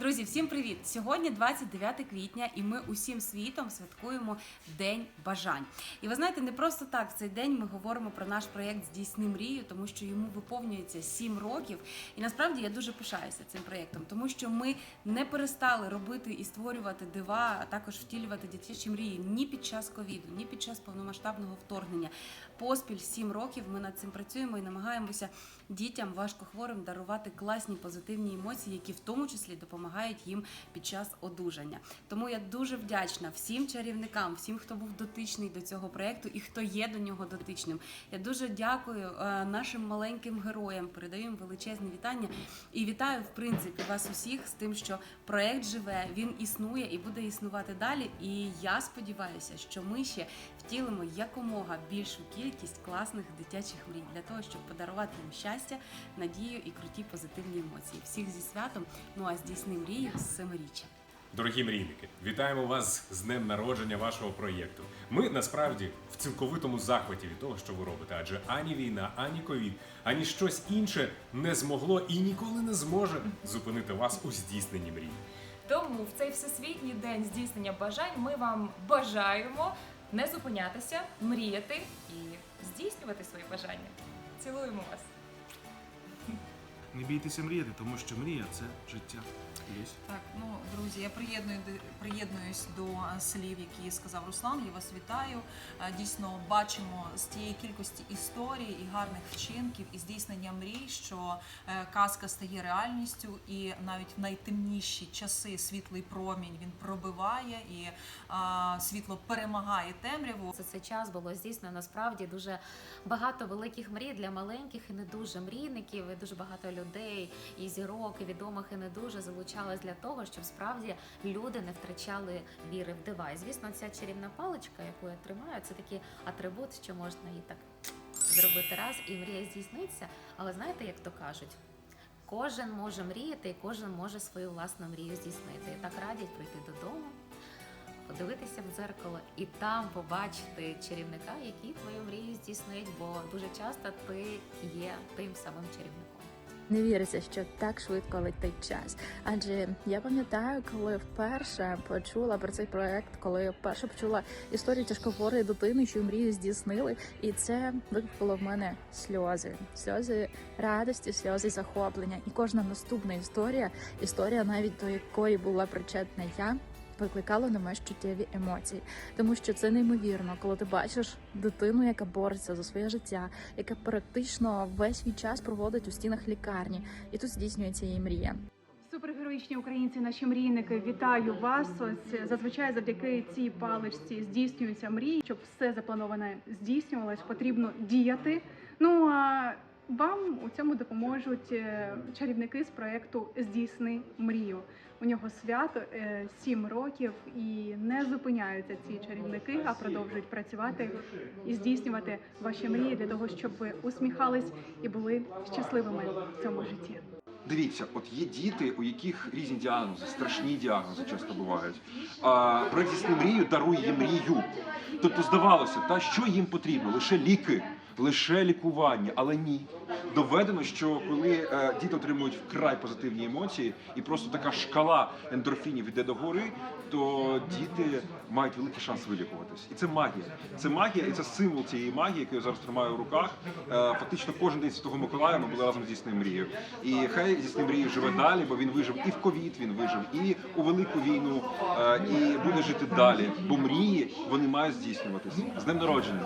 Друзі, всім привіт! Сьогодні 29 квітня, і ми усім світом святкуємо День бажань. І ви знаєте, не просто так в цей день ми говоримо про наш проєкт Здійсни мрію, тому що йому виповнюється 7 років. І насправді я дуже пишаюся цим проєктом, тому що ми не перестали робити і створювати дива, а також втілювати дитячі мрії ні під час ковіду, ні під час повномасштабного вторгнення. Поспіль 7 років ми над цим працюємо і намагаємося дітям важкохворим дарувати класні позитивні емоції, які в тому числі допомагають їм під час одужання. Тому я дуже вдячна всім чарівникам, всім, хто був дотичний до цього проекту і хто є до нього дотичним. Я дуже дякую е, нашим маленьким героям. Передаю їм величезні вітання і вітаю в принципі вас усіх з тим, що проект живе, він існує і буде існувати далі. І я сподіваюся, що ми ще втілимо якомога більшу кількість класних дитячих мрій для того, щоб подарувати їм щастя, надію і круті позитивні емоції. Всіх зі святом. Ну а здійсни мрію з семиріччя. Дорогі мрійники, вітаємо вас з днем народження вашого проєкту. Ми насправді в цілковитому захваті від того, що ви робите, адже ані війна, ані ковід, ані щось інше не змогло і ніколи не зможе зупинити вас у здійсненні мрій. Тому в цей всесвітній день здійснення бажань ми вам бажаємо не зупинятися, мріяти і здійснювати свої бажання. Цілуємо вас! Не бійтеся мріяти, тому що мрія це життя. Лізь. Так, ну друзі, я приєдную приєднуюсь до слів, які сказав Руслан. Я вас вітаю. Дійсно, бачимо з тієї кількості історій і гарних вчинків і здійснення мрій, що е, казка стає реальністю, і навіть в найтемніші часи світлий промінь він пробиває і а, світло перемагає темряву. За цей час було здійснено насправді дуже багато великих мрій для маленьких і не дуже мрійників. І дуже багато людей і зірок, і відомих і не дуже залучалось для того, щоб справді люди не втрачали віри в дива. Звісно, ця чарівна паличка, яку я тримаю, це такий атрибут, що можна її так зробити раз, і мрія здійсниться. Але знаєте, як то кажуть? Кожен може мріяти, і кожен може свою власну мрію здійснити. І так радять прийти додому, подивитися в дзеркало і там побачити чарівника, який твою мрію здійснить, бо дуже часто ти є тим самим чарівником. Не віриться, що так швидко летить час. Адже я пам'ятаю, коли вперше почула про цей проект, коли вперше почула історію тяжкохворої дитини, що мрію здійснили, і це викликало в мене сльози, сльози радості, сльози захоплення. І кожна наступна історія, історія навіть до якої була причетна я. Викликало на мене чуттєві емоції, тому що це неймовірно, коли ти бачиш дитину, яка бореться за своє життя, яка практично весь свій час проводить у стінах лікарні, і тут здійснюється її мрія. Супергероїчні українці, наші мрійники, вітаю вас. Ось зазвичай завдяки цій паличці здійснюються мрії. Щоб все заплановане здійснювалось, потрібно діяти. Ну а вам у цьому допоможуть е, чарівники з проекту Здійсни мрію. У нього свято е, сім років і не зупиняються ці чарівники, а продовжують працювати і здійснювати ваші мрії для того, щоб ви усміхались і були щасливими в цьому житті. Дивіться, от є діти, у яких різні діагнози, страшні діагнози часто бувають. А «Здійсни мрію дарує їм мрію. Тобто, здавалося, та що їм потрібно? Лише ліки, лише лікування, але ні. Доведено, що коли е, діти отримують вкрай позитивні емоції, і просто така шкала ендорфінів йде до гори, то діти мають великий шанс вилікуватись. І це магія. Це магія, і це символ цієї магії, яку я зараз тримаю в руках. Е, фактично кожен день Святого Миколая ми були разом зі «Здійсни мрією. І хай «Здійсни мрію живе далі, бо він вижив і в ковід, він вижив, і у велику війну, е, і буде жити далі. Бо мрії вони мають здійснюватись. З днем народження.